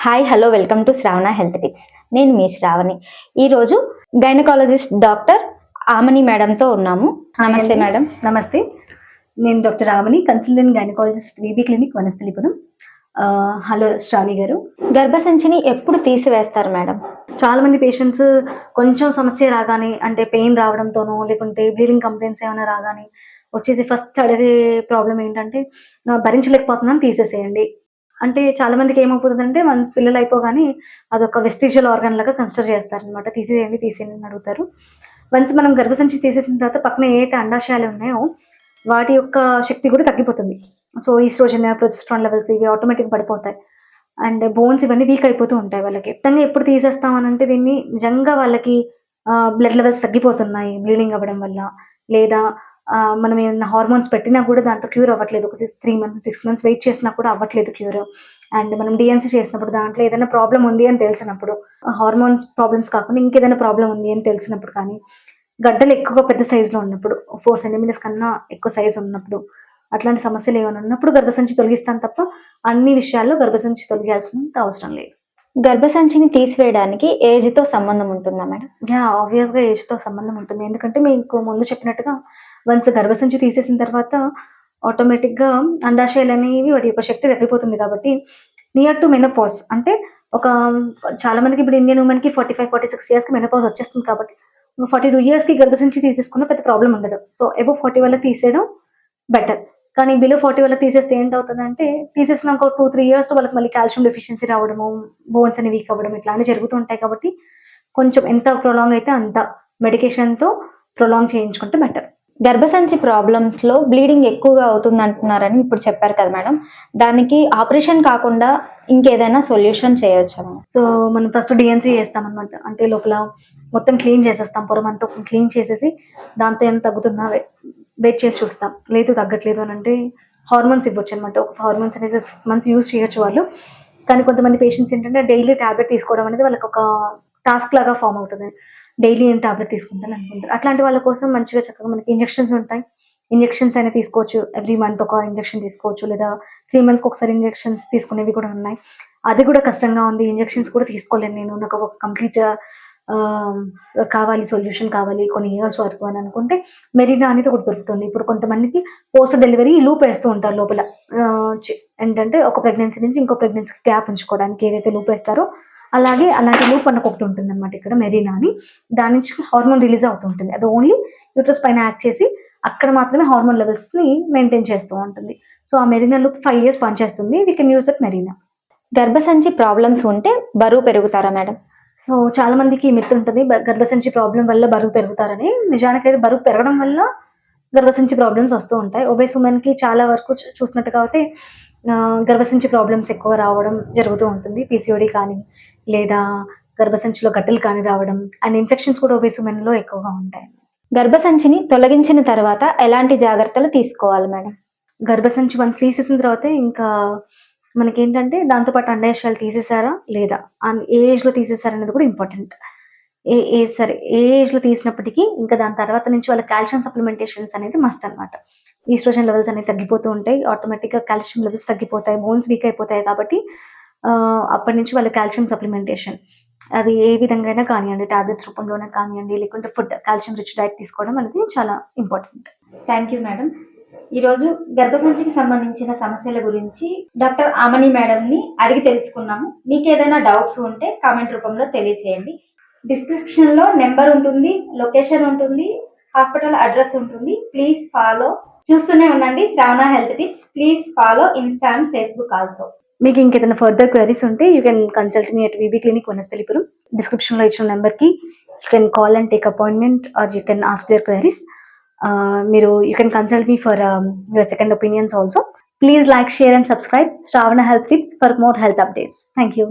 Hi hello welcome to Sravana health tips నేను మీ శ్రావణి ఈరోజు గైనకాలజిస్ట్ డాక్టర్ ఆమని మేడంతో ఉన్నాము. నమస్తే. మేడం నమస్తే. నేను doctor Ramani consultant gynaecologist B B clinic Vanasthalipuram hello Sravani garu. గర్భసంచిని ఎప్పుడు తీసివేస్తారు మేడం చాలా మంది పేషెంట్స్ కొంచెం సమస్య రాగానే అంటే పెయిన్ రావడంతోనో లేకుంటే బ్లీడింగ్ కంప్లైంట్స్ ఏమైనా రాగానే వచ్చేసి ఫస్ట్ అడిగే ప్రాబ్లం ఏంటంటే "నా భరించలేకపోతున్నాను తీసేసేయండి. అంటే చాలా మందికి ఏమవుతుందంటే మన పిల్లలు అయిపోగానే అదొక వెస్టిజియల్ ఆర్గన్ లాగా కన్సిడర్ చేస్తారనమాట తీసేయండి తీసేయండి అని అడుగుతారు. వన్స్ మనం గర్భసంచి తీసేసిన తర్వాత పక్కన ఏ అండాశయాలు ఉన్నాయో వాటి యొక్క శక్తి కూడా తగ్గిపోతుంది. సో ఈస్ట్రోజన్ ప్రొజెస్ట్రాన్ లెవెల్స్ ఇవి ఆటోమేటిక్ పడిపోతాయి. అండ్ బోన్స్ ఇవన్నీ వీక్ అయిపోతూ ఉంటాయి వాళ్ళకి. ఖచ్చితంగా ఎప్పుడు తీసేస్తాం అని అంటే దీన్ని నిజంగా వాళ్ళకి బ్లడ్ లెవెల్స్ తగ్గిపోతున్నాయి బ్లీడింగ్ అవ్వడం వల్ల. లేదా మనం ఏమైనా హార్మోన్స్ పెట్టినా కూడా దాంతో క్యూర్ అవ్వట్లేదు. ఒక three months six months wait చేసినా కూడా అవ్వట్లేదు క్యూర్ అండ్ మనం డిఎన్సీ చేసినప్పుడు దాంట్లో ఏదైనా ప్రాబ్లం ఉంది అని తెలిసినప్పుడు హార్మోన్స్ ప్రాబ్లమ్స్ కాకుండా ఇంకేదైనా ప్రాబ్లం ఉంది అని తెలిసినప్పుడు కానీ గడ్డలు ఎక్కువ పెద్ద సైజులో ఉన్నప్పుడు ఫోర్ సెంటీమీటర్స్ కన్నా ఎక్కువ సైజు ఉన్నప్పుడు అట్లాంటి సమస్యలు ఏమైనా ఉన్నప్పుడు గర్భసంచి తొలగిస్తాను తప్ప అన్ని విషయాల్లో గర్భసంచి తొలగాల్సినంత అవసరం లేదు. గర్భసంచిని తీసివేయడానికి ఏజ్తో సంబంధం ఉంటుందా మేడం? యా ఆబ్వియస్గా ఏజ్తో సంబంధం ఉంటుంది. ఎందుకంటే మీకు ముందు చెప్పినట్టుగా వన్స్ గర్భసంచి తీసేసిన తర్వాత ఆటోమేటిక్గా అండాశయాలు అనేవి వాటి యొక్క శక్తి తగ్గిపోతుంది కాబట్టి నియర్ టు మెనోపాజ్ అంటే ఒక చాలా మందికి ఇప్పుడు ఇండియన్ ఉమెన్కి ఫార్టీ ఫైవ్ ఫార్టీ సిక్స్ ఇయర్స్కి మెనోపాజ్ వచ్చేస్తుంది కాబట్టి ఫార్టీ టూ ఇయర్స్కి గర్భసంచి తీసేసుకున్న పెద్ద ప్రాబ్లం ఉండదు. సో ఎబో ఫార్టీ వల్ల తీసేయడం బెటర్ కానీ బిలో ఫార్టీ వల్ల తీసేస్తే ఏంటవుతుందంటే తీసేసిన ఒక టూ త్రీ ఇయర్స్ వాళ్ళకి మళ్ళీ కాల్షియం డెఫిషియన్సీ రావడము బోన్స్ అని వీక్ అవ్వడం ఇట్లాంటివి జరుగుతూ ఉంటాయి కాబట్టి కొంచెం ఎంత ప్రొలాంగ్ అయితే అంత మెడికేషన్తో ప్రొలాంగ్ చేయించుకుంటే బెటర్ గర్భసంచి ప్రాబ్లమ్స్లో బ్లీడింగ్ ఎక్కువగా అవుతుంది అంటున్నారని ఇప్పుడు చెప్పారు కదా మేడం. దానికి ఆపరేషన్ కాకుండా ఇంకేదైనా సొల్యూషన్ చేయొచ్చా సో మనం ఫస్ట్ డిఎన్సీ చేస్తాం అనమాట అంటే లోపల మొత్తం క్లీన్ చేసేస్తాం పొరం అంతా క్లీన్ చేసేసి దాంతో ఏం తగ్గుతుందా వెయిట్ చేసి చూస్తాం. లేదు తగ్గట్లేదు అని అంటే హార్మోన్స్ ఇవ్వచ్చు అనమాట ఒక హార్మోన్స్ అనేది సిక్స్ మంత్స్ యూజ్ చేయొచ్చు వాళ్ళు. కానీ కొంతమంది పేషెంట్స్ ఏంటంటే డైలీ టాబ్లెట్ తీసుకోవడం అనేది వాళ్ళకి ఒక టాస్క్ లాగా ఫామ్ అవుతుంది. డైలీ నేను టాబ్లెట్ తీసుకుంటాను అనుకుంటారు. అట్లాంటి వాళ్ళ కోసం మంచిగా చక్కగా మనకి ఇంజెక్షన్స్ ఉంటాయి. ఇంజెక్షన్స్ అయినా తీసుకోవచ్చు. ఎవ్రీ మంత్ ఒక ఇంజెక్షన్ తీసుకోవచ్చు. లేదా త్రీ మంత్స్కి ఒకసారి ఇంజెక్షన్స్ తీసుకునేవి కూడా ఉన్నాయి. అది కూడా కష్టంగా ఉంది. ఇంజెక్షన్స్ కూడా తీసుకోలేను నేను. నాకు ఒక కంప్లీట్ కావాలి సొల్యూషన్ కావాలి. కొన్ని ఇయర్స్ వరకు అని అనుకుంటే మెరీనా అనేది ఒకటి దొరుకుతుంది. ఇప్పుడు కొంతమందికి పోస్ట్ డెలివరీ లూప్ వేస్తూ ఉంటారు లోపల. ఏంటంటే ఒక ప్రెగ్నెన్సీ నుంచి ఇంకో ప్రెగ్నెన్సీకి గ్యాప్ ఉంచుకోవడానికి ఏదైతే లూప్ వేస్తారో అలాగే అలాంటి లూప్ మనకు ఒకటి ఉంటుంది అనమాట ఇక్కడ మెరీనా అని. దాని నుంచి హార్మోన్ రిలీజ్ అవుతుంటుంది అది ఓన్లీ యూట్రస్ పైన యాక్ట్ చేసి అక్కడ మాత్రమే హార్మోన్ లెవెల్స్ని మెయింటైన్ చేస్తూ ఉంటుంది. సో ఆ మెరీనా లూప్ ఫైవ్ ఇయర్స్ పనిచేస్తుంది. We can use that Mirena. గర్భసంచి ప్రాబ్లమ్స్ ఉంటే బరువు పెరుగుతారా మేడం? సో చాలా మందికి మిత్ ఉంటుంది. గర్భసంచి ప్రాబ్లం వల్ల బరువు పెరుగుతారని. నిజానికి అయితే బరువు పెరగడం వల్ల గర్భసంచి ప్రాబ్లమ్స్ వస్తూ ఉంటాయి. ఒబేస్ ఉమెన్కి చాలా వరకు చూసినట్టుగా అయితే గర్భసంచి ప్రాబ్లమ్స్ ఎక్కువ రావడం జరుగుతూ ఉంటుంది. పీసీఓడి కానీ లేదా గర్భసంచిలో గడ్డలు కానీ రావడం అండ్ ఇన్ఫెక్షన్స్ కూడా ఒబేస్ ఉమెన్లో ఎక్కువగా ఉంటాయి. గర్భసంచిని తొలగించిన తర్వాత ఎలాంటి జాగ్రత్తలు తీసుకోవాలి మేడం? గర్భసంచి వన్స్ తీసేసిన తర్వాత ఇంకా మనకేంటంటే దాంతోపాటు అండాశయాలు తీసేసారా లేదా? ఏ ఏజ్లో తీసేసారా అనేది కూడా ఇంపార్టెంట్ ఏ ఏ సరే ఏ ఏజ్లో తీసినప్పటికీ ఇంకా దాని తర్వాత నుంచి వాళ్ళ కాల్షియం సప్లిమెంటేషన్స్ అనేది మస్ట్ అన్నమాట. ఈస్ట్రోజన్ లెవెల్స్ అనేవి తగ్గిపోతూ ఉంటాయి. ఆటోమేటిక్గా కాల్షియం లెవెల్స్ తగ్గిపోతాయి. బోన్స్ వీక్ అయిపోతాయి కాబట్టి అప్పటి నుంచి వాళ్ళ కాల్షియం సప్లిమెంటేషన్. అది ఏ విధంగా అయినా కానివ్వండి టాబ్లెట్స్ రూపంలోనే కానివ్వండి లేకుంటే ఫుడ్ కాల్షియం రిచ్ డైట్ తీసుకోవడం అనేది చాలా ఇంపార్టెంట్. థ్యాంక్ యూ మేడం ఈరోజు గర్భసంచికి సంబంధించిన సమస్యల గురించి డాక్టర్ ఆమణి మేడంని అడిగి తెలుసుకున్నాము. మీకు ఏదైనా డౌట్స్ ఉంటే కామెంట్ రూపంలో తెలియచేయండి. డిస్క్రిప్షన్లో నెంబర్ ఉంటుంది లొకేషన్ ఉంటుంది హాస్పిటల్ అడ్రస్ ఉంటుంది. ప్లీజ్ ఫాలో చూస్తూనే ఉండండి Sravana health tips. Please follow insta and Facebook also మీకు ఇంకేదైనా ఫర్దర్ క్వైరీస్ ఉంటే you can consult me at V B clinic Vanasthalipuram డిస్క్రిప్షన్లో ఇచ్చిన నెంబర్కి you can call and take appointment or you can ask your queries మీరు you can consult me for your second opinions also please like share and subscribe Sravana health tips for more health updates thank you